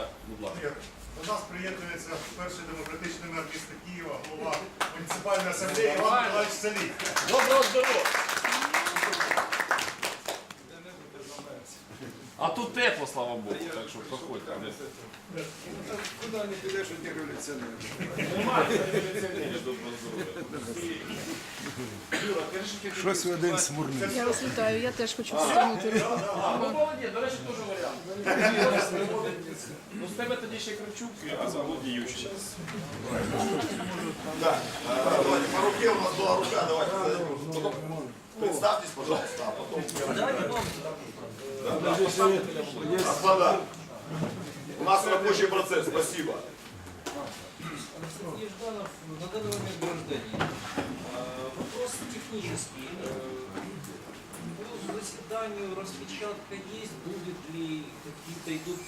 Так, будь ласка. До нас приєднується перший демократичний мер міста Києва, голова муніципальної асамблеї Іван Миколаївич Салій. Доброго здоров'я! А тут тепло, слава Богу, так що проходьте. Куда не підеш. Немає революціонерів, що ти Щось ви один смурний. Я вас вітаю, я теж хочу повернути руку. А, ну молодець, до речі, теж варіант. Ну з тебе тоді ще Кравчук, а Володя Ющенко. Да. А, по руке у нас была рука, давайте. Потом представьтесь, пожалуйста, а потом... Да, да. Господа, у нас рабочий процесс, спасибо. Сергей Жданов, на данный момент гражданин. Вопрос технический. Э, По заседанию распечатка есть, будет ли какие-то идут,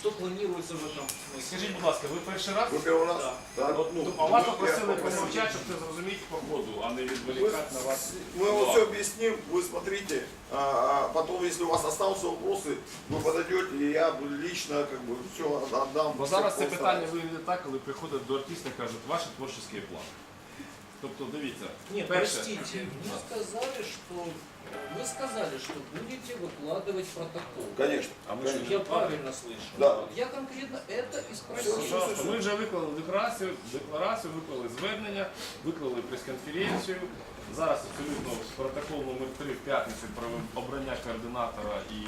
что планируется в этом смысле? Скажіть, будь ласка, ви перший раз? Вы первый раз? Да, От, ну, а вас мы- попросили я попросил. помовчати, щоб це зрозуміти по ходу, а не Мы, відволікати на вас. мы вам все объясним, вы смотрите, а, а потом, если у вас останутся вопросы, вы подойдете, и я лично как бы все отдам. Бо всё зараз це просто. питання виглядає так, коли приходять до артиста і кажуть, ваші творчі плани. Тобто, дивіться, Нет, перше, простите, вы сказали, что вы сказали, что будете выкладывать протокол. Конечно. а ми конечно. що Я правильно слышал? Да. Я конкретно это и спросил. Пожалуйста, Ми вже виклали декларацію, декларацію, виклали звернення, виклали прес-конференцію. Зараз абсолютно протокол номер 3 в п'ятницю про обрання координатора і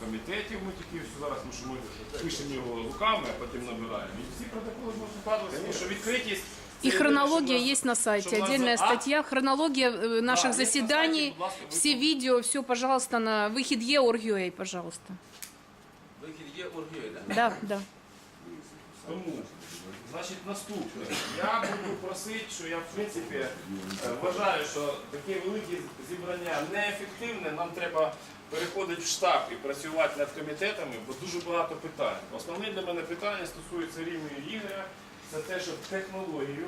комітетів. Ми тільки що зараз, тому що ми пишемо його руками, а потім набираємо. І всі протоколи можуть вкладуватися, тому що відкритість. це И єдине, хронология що нас- есть на сайте, что нас отдельная за- А? статья, хронология э, наших есть на заседаний, сайте, будь ласка, все вы- видео, все, пожалуйста, на выход Е.org.ua, пожалуйста. Вихід є оргією, Да, да. Тому, значить, наступне. Я буду просити, що я в принципі е, вважаю, що таке велике зібрання неефективне. Нам треба переходити в штаб і працювати над комітетами, бо дуже багато питань. Основне для мене питання стосується рівня Ігоря. Це те, щоб технологію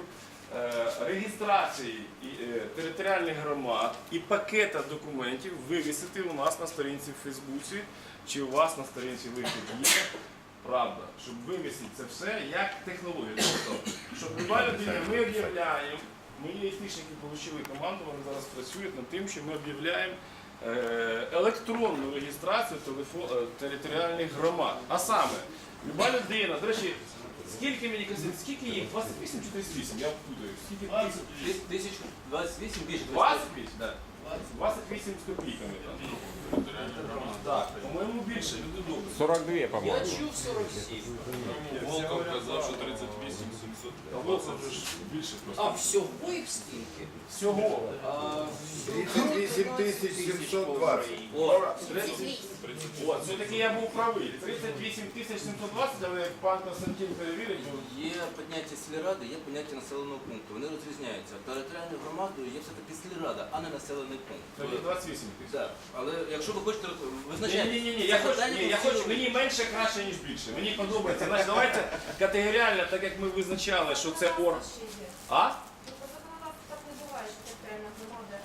е, реєстрації е, територіальних громад і пакета документів вивісити у нас на сторінці в Фейсбуці чи у вас на сторінці вихід. Правда, щоб вивісити це все як технологію. Тобто, щоб люба людина, ми об'являємо, мої айтишники отримали команду, вони зараз працюють над тим, що ми об'являємо е, електронну реєстрацію територіальних громад. А саме, люба людина, до речі, скільки мені казали, скільки їх? 28 чи 38? Я путаю. Скільки тисяч? Тисяч 28 більше. 28? Да. 28 з копійками. там. Так, по-моєму, більше, люди добрі. 42, Я по-моему. чув 47. Волков казав, що 38 700. А Волков вже ж більше просто. А, всього їх скільки? Всього. А, 8720. О, О, все-таки я був правий. 38 тисяч 720, але як пан Константин перевірить, Є поняття сільради, є поняття населеного пункту. Вони розрізняються. Територіальною громадою є все-таки сільрада, а не населений пункт. тоді 28 тисяч. Так. Але якщо ви хочете визначати, ні, ні, ні, я це хочу, питання ні, я хочу, мені менше краще, ніж більше. Мені подобається. Значить, давайте категоріально, так як ми визначали, що це ор. А? По законодавству так не буває, що територіальна громада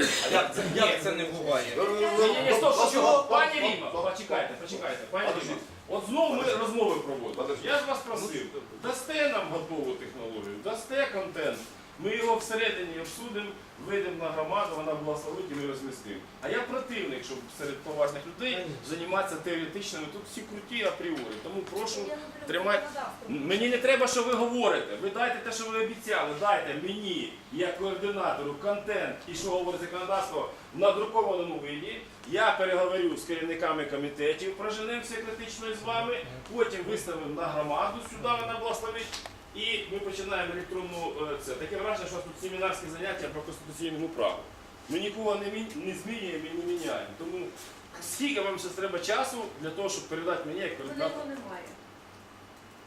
А як це? як це не буває? Ні, ні, ні, стоп, стоп, стоп, пані Ріма, почекайте, почекайте, пані Ріма. От знову ми розмови проводимо. Я ж вас просив, дасте нам готову технологію, дасте контент. Ми його всередині обсудимо, вийдемо на громаду, вона благословить і ми розмістимо. А я противник, щоб серед поважних людей займатися теоретичними. Тут всі круті апріорі. Тому прошу тримати. Мені не треба, що ви говорите. Ви дайте те, що ви обіцяли. Дайте мені, як координатору, контент і що говорить законодавство в надрукованому виді. Я переговорю з керівниками комітетів, проженемо все критично з вами, потім виставимо на громаду сюди, вона благословить. І ми починаємо електронну е, це. Таке враження, що тут семінарське заняття про конституційному праву. Ми нікого не, мі- не змінюємо і не міняємо. Тому скільки вам ще треба часу для того, щоб передати мені як координатор? немає.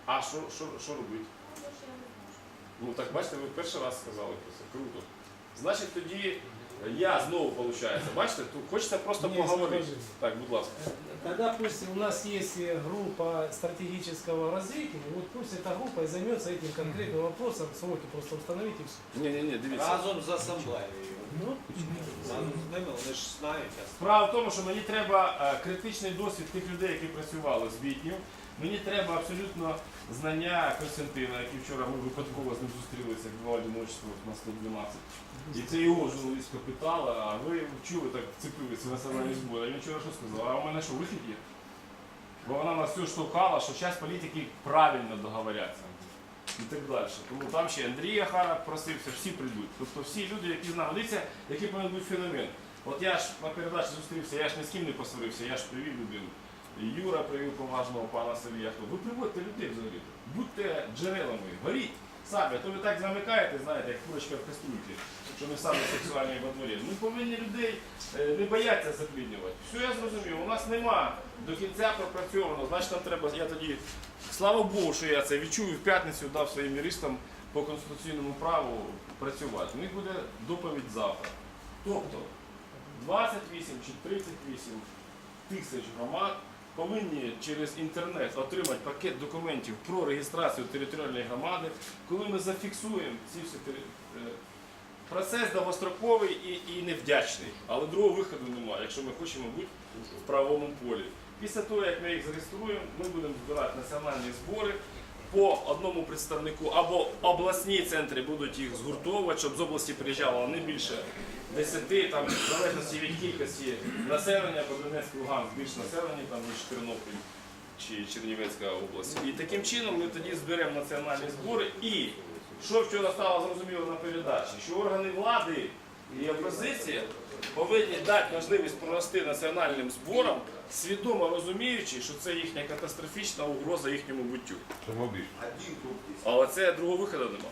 А що, що, що робити? Ну так бачите, ви перший раз сказали про це. Круто. Значить, тоді я знову виходить. Бачите, тут хочеться просто поговорити. Так, будь ласка. Тогда пусть у нас есть э, группа стратегического развития, вот пусть эта группа и займется этим конкретным вопросом, сроки просто установить и все. Ні, ні, ні, дивіться. Разом з асамблеєю. Ну, Разом з ними вони ж знають. а Справа в тому, що мені треба е, критичний досвід тих людей, які працювали з Вітнів. Мені треба абсолютно знання Костянтина, який вчора ми випадково з ним зустрілися як два одиночества на 112. І це його журналістка питала, а ви чули так вцепилися в національні збори. Він вчора що сказав? А у мене що, вихід є? Бо вона нас все штовхала, що час політики правильно договоряться. І так далі. Тому там ще Андрій Ахара просився, всі прийдуть. Тобто всі люди, які знають, дивіться, який повинен бути феномен. От я ж на передачі зустрівся, я ж ні з ким не посварився, я ж привів людину. Юра привів поважного пана Савія. Ви приводьте людей взагалі. Будьте джерелами, горіть самі, то ви так замикаєте, знаєте, як курочка в кастрюльці, що ми самі сексуальні во дворі. Ми повинні людей е, не бояться запліднювати. Все я зрозумів, у нас нема до кінця пропрацьовано, значить нам треба, я тоді, слава Богу, що я це відчую, в п'ятницю дав своїм юристам по конституційному праву працювати. У них буде доповідь завтра. Тобто 28 чи 38 тисяч громад повинні через інтернет отримати пакет документів про реєстрацію територіальної громади, коли ми зафіксуємо ці всі тери- е, процес довгостроковий і, і невдячний, але другого виходу немає, якщо ми хочемо бути в правовому полі. Після того, як ми їх зареєструємо, ми будемо збирати національні збори по одному представнику або обласні центри будуть їх згуртовувати, щоб з області приїжджало не більше 10, там, в залежності від кількості населення, бо Донецьк, Луганськ більш населені, там, ніж Тернопіль чи Чернівецька область. І таким чином ми тоді зберемо національні збори. І що вчора стало зрозуміло на передачі, що органи влади і опозиція повинні дати можливість прорости національним зборам, свідомо розуміючи, що це їхня катастрофічна угроза їхньому буттю. Але це другого виходу нема.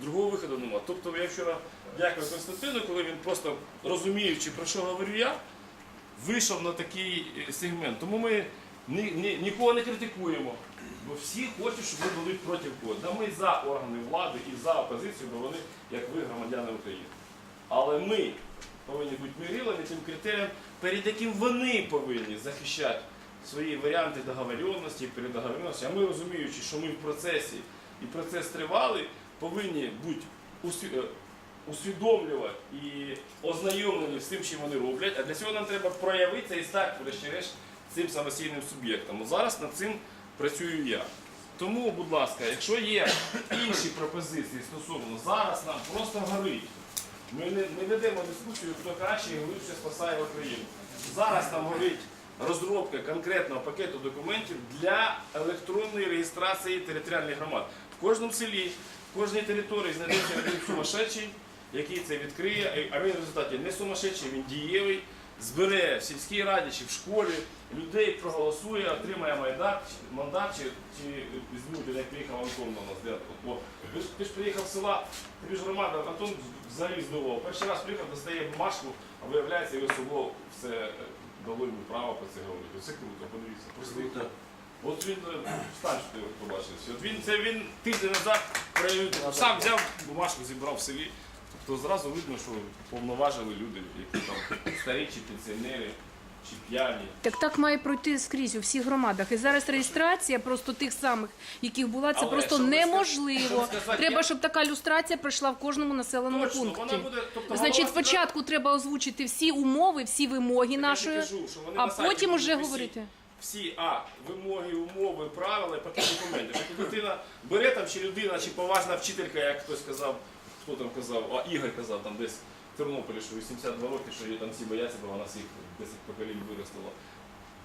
Другого виходу нема. Тобто я вчора дякую Константину, коли він просто розуміючи, про що говорю я, вийшов на такий е, сегмент. Тому ми ні, ні, нікого не критикуємо. Бо всі хочуть, щоб ми були проти когось. Да ми за органи влади і за опозицію, бо вони, як ви, громадяни України. Але ми повинні бути мирилами тим критеріям, перед яким вони повинні захищати свої варіанти договоренності, передоговоренності. А ми розуміючи, що ми в процесі і процес тривалий, повинні бути е, усвідомлювати і ознайомлені з тим, що вони роблять. А для цього нам треба проявитися і стати, врешті-решт, цим самостійним суб'єктом. Зараз над цим працюю я. Тому, будь ласка, якщо є інші пропозиції стосовно зараз нам просто горить. Ми не, не ведемо дискусію, хто краще і глибше спасає Україну. Зараз нам горить розробка конкретного пакету документів для електронної реєстрації територіальних громад. В кожному селі, в кожній території знайдеться один сумасшедший, який це відкриє, а він в результаті не сумасшедший, він дієвий, збере в сільській раді чи в школі, людей проголосує, отримає мандат, чи- мандат чи, чи візьмуть, як приїхав Антон на нас. де- О, ти ж, ти ж приїхав з села, тобі ж громада, Антон взагалі здивував. Перший раз приїхав, достає бумажку, а виявляється, його село все е, дало йому право про це говорити. Це круто, подивіться. Просто От він е, встань, що ти його побачив. От він це він тиждень назад проявив, сам взяв бумажку, зібрав в селі. Тобто зразу видно, що повноважили люди, які там старі чи пенсіонери, чи п'яні. Так так має пройти скрізь у всіх громадах. І зараз реєстрація просто тих самих, яких була, це Але просто щоб неможливо. щоб сказати, Треба, я- щоб така люстрація пройшла в кожному населеному Точно, вона пункті. буде. Тобто Значить, голова спочатку треба озвучити всі умови, всі вимоги нашої, кажу, що вони а на сайті потім будуть уже висіти. говорити. Всі а вимоги, умови, правила, і пакет документів. Дитина бере там, чи людина, чи поважна вчителька, як хтось казав, хто там казав, а Ігор казав там десь в Тернополі, що 82 роки, що її там всі бояться, бо вона всіх 10 поколінь виростила.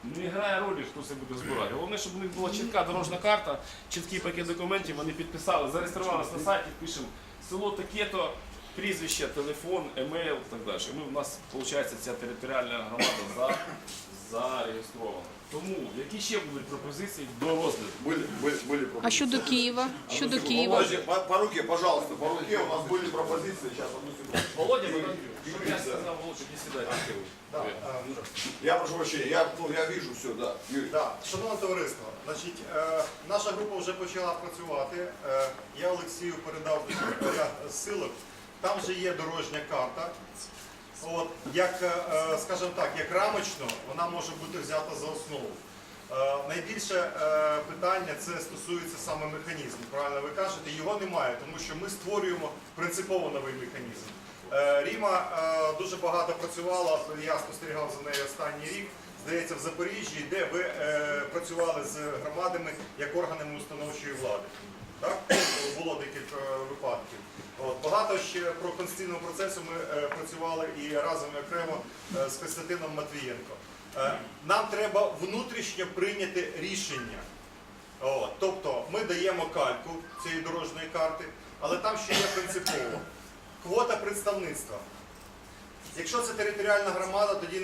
Не грає ролі, хто це буде збирати. Головне, щоб у них була чітка дорожна карта, чіткий пакет документів, вони підписали, зареєструвалися на сайті, пишемо село таке-то, прізвище, телефон, емейл і так далі. Ми, у нас, виходить, ця територіальна громада за, зареєстрована. Тому, які ще будуть пропозиції до розгляду? Были, были, были пропозиции. А щодо Києва? Щодо Києва? Подожди, по, по руке, пожалуйста, по руке у нас были пропозиции. Сейчас, одну секунду. Володя, потім, щоб я сказав, лучше не сідати. Да, е, Я прошу прощения, я, ну, я вижу все, да. Юрий. Да, шановне товариство, значить, е, наша група вже почала працювати. Е, я Олексію передав до секретаря ссылок. Там вже є дорожня карта. От, як, е, е, скажімо так, як рамочно, вона може бути взята за основу. Е, Найбільше питання це стосується саме механізму. Правильно ви кажете, його немає, тому що ми створюємо принципово новий механізм. Ріма дуже багато працювала, я спостерігав за нею останній рік, здається, в Запоріжжі, де ви працювали з громадами як органами установчої влади. Так? Було декілька випадків. От, багато ще про конституційного процесу ми е, працювали і разом окремо е, з Костянтином Матвієнко. Е, нам треба внутрішньо прийняти рішення. От, тобто ми даємо кальку цієї дорожньої карти, але там ще є принципово. Квота представництва. Якщо це територіальна громада, тоді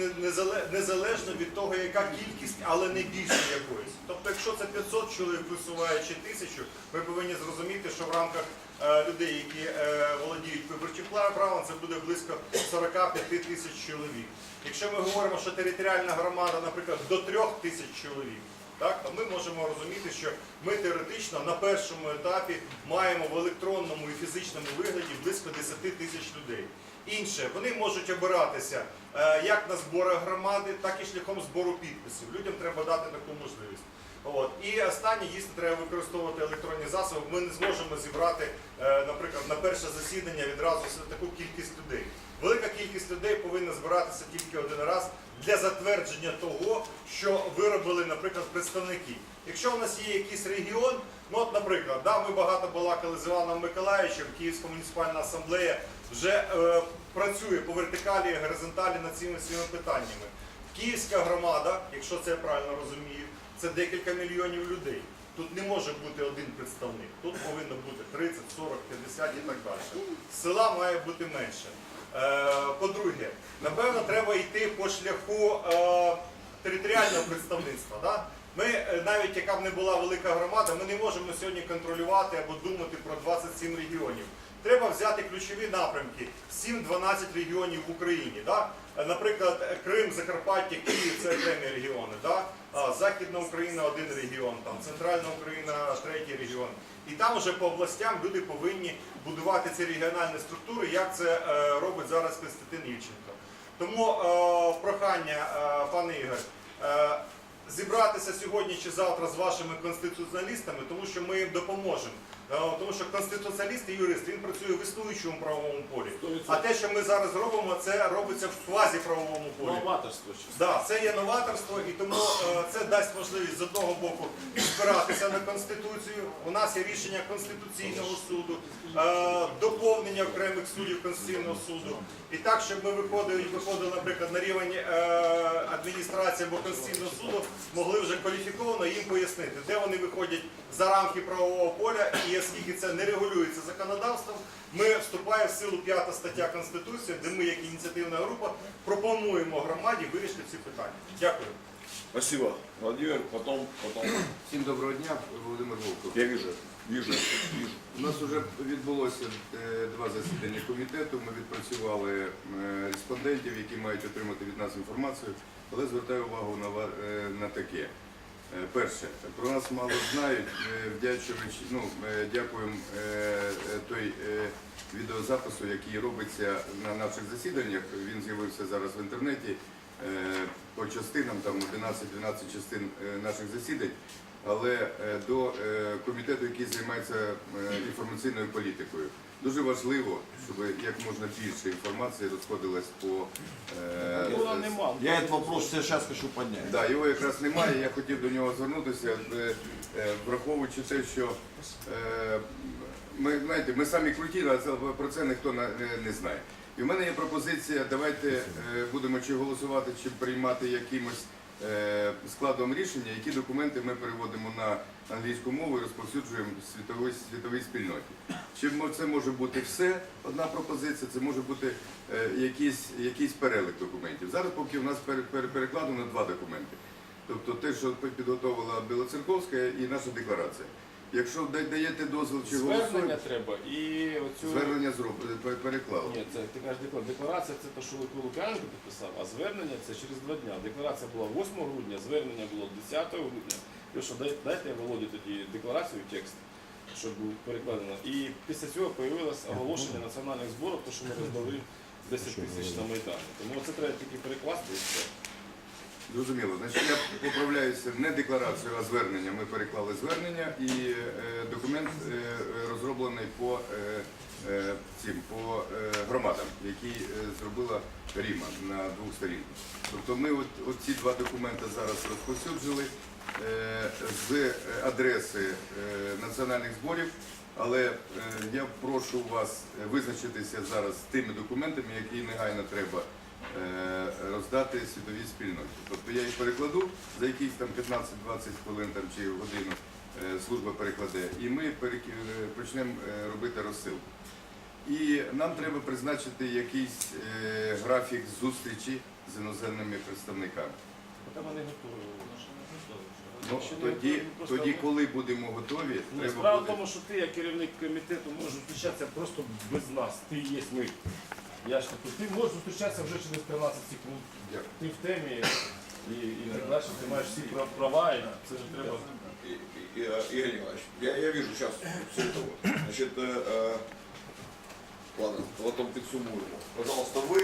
незалежно від того, яка кількість, але не більше якоїсь. Тобто, якщо це 500 чоловік висуває чи 1000, ви повинні зрозуміти, що в рамках е, людей, які е, володіють виборчим правом, це буде близько 45 тисяч чоловік. Якщо ми говоримо, що територіальна громада, наприклад, до 3 тисяч чоловік, так, то ми можемо розуміти, що ми теоретично на першому етапі маємо в електронному і фізичному вигляді близько 10 тисяч людей. Інше, вони можуть обиратися е, як на зборах громади, так і шляхом збору підписів. Людям треба дати таку можливість. От. І останнє, дійсно, треба використовувати електронні засоби. Ми не зможемо зібрати, е, наприклад, на перше засідання відразу таку кількість людей. Велика кількість людей повинна збиратися тільки один раз для затвердження того, що виробили, наприклад, представники. Якщо у нас є якийсь регіон, ну от, наприклад, да, ми багато балакали з Іваном Миколаївичем, Київська муніципальна асамблея вже е, працює по вертикалі і горизонталі над цими всіма питаннями. Київська громада, якщо це я правильно розумію, це декілька мільйонів людей. Тут не може бути один представник. Тут повинно бути 30, 40, 50 і так далі. Села має бути менше. Е, По-друге, напевно, треба йти по шляху е, територіального представництва. Да? Ми, е, навіть яка б не була велика громада, ми не можемо сьогодні контролювати або думати про 27 регіонів. Треба взяти ключові напрямки 7-12 регіонів в Україні. Да? Е, Наприклад, Крим, Закарпаття, Київ це окремі регіони. Да? Західна Україна один регіон, там, Центральна Україна третій регіон. І там вже по областям люди повинні будувати ці регіональні структури, як це е, робить зараз Константин Ільченко. Тому прохання, пане Ігор, зібратися сьогодні чи завтра з вашими конституціоналістами, тому що ми їм допоможемо. Тому що конституціаліст і юрист він працює в існуючому правовому полі. А те, що ми зараз робимо, це робиться в квазі правовому полі. Новаторство. Да, це є новаторство, і тому е, це дасть можливість з одного боку спиратися на конституцію. У нас є рішення конституційного суду, е, доповнення окремих суддів конституційного суду. І так, щоб ми виходили, виходили, наприклад, на рівень е, адміністрації або конституційного суду, могли вже кваліфіковано їм пояснити, де вони виходять за рамки правового поля, і оскільки це не регулюється законодавством, ми вступаємо в силу 5 стаття Конституції, де ми, як ініціативна група, пропонуємо громаді вирішити ці питання. Дякую. Спасибо, Владимир. Потом, потом. Всім доброго дня, Володимир Волков. Я вижу, вижу, вижу. У нас вже відбулося е, два засідання комітету. Ми відпрацювали е, респондентів, які мають отримати від нас інформацію, але звертаю увагу на, е, на таке. Е, Перше, про нас мало знають, ну, дякуємо е, е, той відеозапису, який робиться на наших засіданнях. Він з'явився зараз в інтернеті по частинам, там 11-12 частин наших засідань. Але до комітету, який займається інформаційною політикою, дуже важливо, щоб як можна більше інформації розходилась по е. Я этот вопрос сейчас хочу поднять. Да, його якраз немає. Я хотів до нього звернутися, е, е, враховуючи те, що е, ми знаєте, ми самі круті, а це- про це ніхто на- не, не знає. І в мене є пропозиція. Давайте е, будемо чи голосувати, чи приймати якимось складом рішення, які документи ми переводимо на англійську мову і розповсюджуємо світовій світовій спільноті. Чи це може бути все одна пропозиція, це може бути е, якийсь, якийсь перелик документів. Зараз поки в нас пере- пере- перекладено два документи. Тобто те, що підготовила Білоцерковська і наша декларація. Якщо да- даєте дозвіл чи Звернення голосуєте, треба і оцю... звернення зробили, переклали. Ні, це ти кажеш декларація. Декларація це те, що Лука Лук'яненко підписав, а звернення це через два дня. Декларація була 8 грудня, звернення було 10 грудня. І що дай- дайте Володі тоді декларацію, текст, щоб був перекладено. І після цього появилось оголошення національних зборів, то що ми роздали 10 тисяч на Майдані. Тому це треба тільки перекласти і все. Зрозуміло. Значить, я поправляюся не декларацію, а звернення. Ми переклали звернення і е, документ е, е, розроблений по е, е, цим по е, громадам, які е, зробила Ріма на двох сторінках. Тобто ми от, от ці два документи зараз розповсюджили е, з е, адреси е, національних зборів. Але е, я прошу вас визначитися зараз з тими документами, які негайно треба е, роздати світовій спільноті. Тобто я їх перекладу за якісь там 15-20 хвилин там, чи годину е, служба перекладе, і ми е, почнемо е, робити розсилку. І нам треба призначити якийсь е, графік зустрічі з іноземними представниками. Поки вони готові. Ну, тоді, тоді, коли будемо готові, треба справа в буде. тому, що ти, як керівник комітету, можеш зустрічатися просто без нас. Ти є ми. Я ж таки, ти можеш зустрічатися вже через 15 секунд. Дякую. Ти в темі і, і так далі, ти маєш всі прав- права, і це ж треба. И- и- и, э, Игорь Николаевич, я, я вижу сейчас все это вот. Значит, э, э, ладно, потом підсумуємо. Пожалуйста, ви